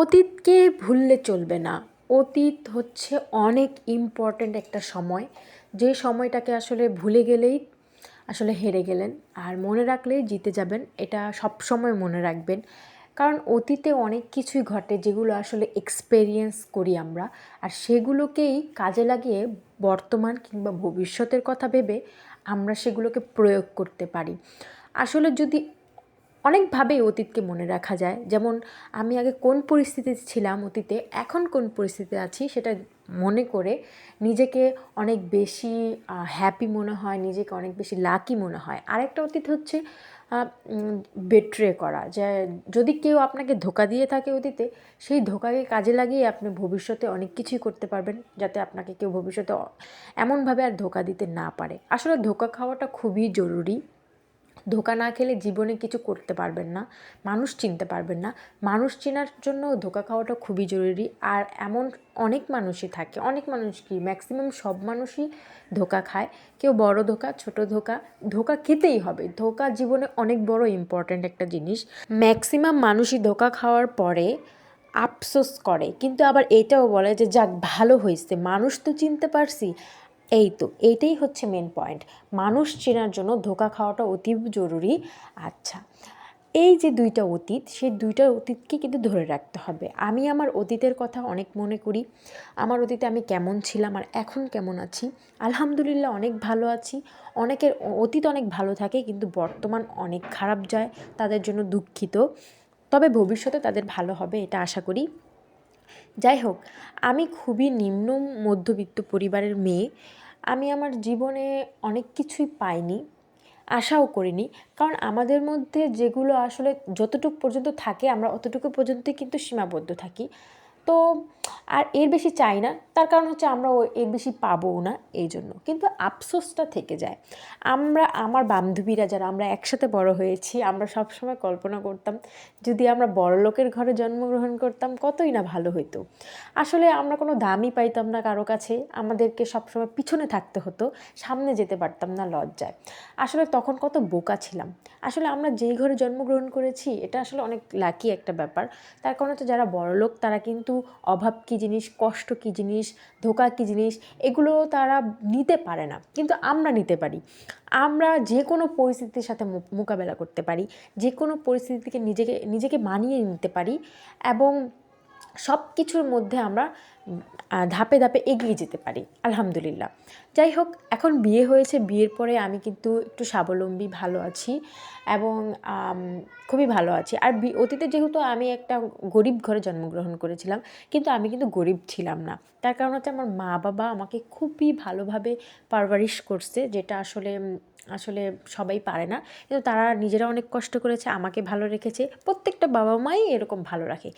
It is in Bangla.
অতীতকে ভুললে চলবে না। অতীত হচ্ছে অনেক ইম্পর্ট্যান্ট একটা সময়। যে সময়টাকে আসলে ভুলে গেলেই আসলে হেরে গেলেন। আর মনে রাখলেই জিতে যাবেন, এটা সব সময় মনে রাখবেন। কারণ অতীতে অনেক কিছুই ঘটে যেগুলো আসলে এক্সপেরিয়েন্স করি আমরা। আর সেগুলোকেই কাজে লাগিয়ে বর্তমান কিংবা ভবিষ্যতের কথা ভেবে আমরা সেগুলোকে প্রয়োগ করতে পারি। আসলে যদি অনেকভাবেই অতীতকে মনে রাখা যায়। যেমন, আমি আগে কোন পরিস্থিতিতে ছিলাম অতীতে, এখন কোন পরিস্থিতিতে আছি সেটা মনে করে নিজেকে অনেক বেশি হ্যাপি মনে হয়, নিজেকে অনেক বেশি লাকি মনে হয়। আরেকটা অতীত হচ্ছে বেট্রে করা। যে, যদি কেউ আপনাকে ধোকা দিয়ে থাকে অতীতে, সেই ধোকাকে কাজে লাগিয়ে আপনি ভবিষ্যতে অনেক কিছুই করতে পারবেন, যাতে আপনাকে কেউ ভবিষ্যতে এমনভাবে আর ধোকা দিতে না পারে। আসলে ধোকা খাওয়াটা খুবই জরুরি। ধোকা না খেলে জীবনে কিছু করতে পারবেন না, মানুষ চিনতে পারবেন না। মানুষ চেনার জন্য ধোকা খাওয়াটা খুবই জরুরি। আর এমন অনেক মানুষই থাকে, অনেক মানুষ কি ম্যাক্সিমাম সব মানুষই ধোকা খায়। কেউ বড় ধোকা, ছোট ধোকা ধোকা খেতেই হবে। ধোকা জীবনে অনেক বড় ইম্পর্ট্যান্ট একটা জিনিস। ম্যাক্সিমাম মানুষই ধোকা খাওয়ার পরে আফসোস করে। কিন্তু আবার এটাও বলে যে, যাক, ভালো হয়েছে। মানুষ তো চিনতে পারছি। এই তো এইটাই হচ্ছে মেন পয়েন্ট মানুষ চেনার জন্য ধোকা খাওয়াটা অতি জরুরি। আচ্ছা এই যে দুইটা অতীত, সেই দুইটা অতীতকে কিন্তু ধরে রাখতে হবে। আমি আমার অতীতের কথা অনেক মনে করি। আমার অতীতে আমি কেমন ছিলাম আর এখন কেমন আছি? আলহামদুলিল্লাহ অনেক ভালো আছি। অনেকের অতীত অনেক ভালো থাকে, কিন্তু বর্তমান অনেক খারাপ যায়, তাদের জন্য দুঃখিত। তবে ভবিষ্যতে তাদের ভালো হবে, এটা আশা করি। যাই হোক, আমি খুবই নিম্ন মধ্যবিত্ত পরিবারের মেয়ে। আমি আমার জীবনে অনেক কিছুই পাইনি, আশাও করিনি। কারণ আমাদের মধ্যে যেগুলো আসলে যতটুকু পর্যন্ত থাকে, আমরা অতটুকু পর্যন্তই কিন্তু সীমাবদ্ধ থাকি। তো আর এর বেশি চাই না। তার কারণ হচ্ছে আমরা ও এর বেশি পাবও না এই জন্য কিন্তু আফসোসটা থেকে যায়। আমরা, আমার বান্ধবীরা যারা, আমরা একসাথে বড় হয়েছি, আমরা সবসময় কল্পনা করতাম, যদি আমরা বড় লোকের ঘরে জন্মগ্রহণ করতাম, কতই না ভালো হতো আসলে আমরা কোনো দামই পাইতাম না কারও কাছে। আমাদেরকে সবসময় পিছনে থাকতে হতো, সামনে যেতে পারতাম না লজ্জায়। আসলে তখন কত বোকা ছিলাম। আসলে আমরা যেই ঘরে জন্মগ্রহণ করেছি, এটা আসলে অনেক লাকি একটা ব্যাপার। তার কারণ হচ্ছে যারা বড়লোক, তারা কিন্তু অভাব কী জিনিস, কষ্ট কী জিনিস, ধোকা কী জিনিস, এগুলো তারা নিতে পারে না। কিন্তু আমরা নিতে পারি। আমরা যে কোনো পরিস্থিতির সাথে মোকাবেলা করতে পারি। যে কোনো পরিস্থিতিকে নিজেকে নিজেকে মানিয়ে নিতে পারি এবং সব কিছুর মধ্যে আমরা ধাপে ধাপে এগিয়ে যেতে পারি, আলহামদুলিল্লাহ। যাই হোক, এখন বিয়ে হয়েছে, বিয়ের পরে আমি কিন্তু একটু স্বাবলম্বী, ভালো আছি এবং খুবই ভালো আছি। আর অতীতে যেহেতু আমি একটা গরিব ঘরে জন্মগ্রহণ করেছিলাম, কিন্তু আমি কিন্তু গরিব ছিলাম না। তার কারণ হচ্ছে আমার মা বাবা আমাকে খুবই ভালোভাবে পারভারিশ করছে, যেটা আসলে আসলে সবাই পারে না। কিন্তু তারা নিজেরা অনেক কষ্ট করেছে, আমাকে ভালো রেখেছে, প্রত্যেকটা বাবা মাই এরকম ভালো রাখে।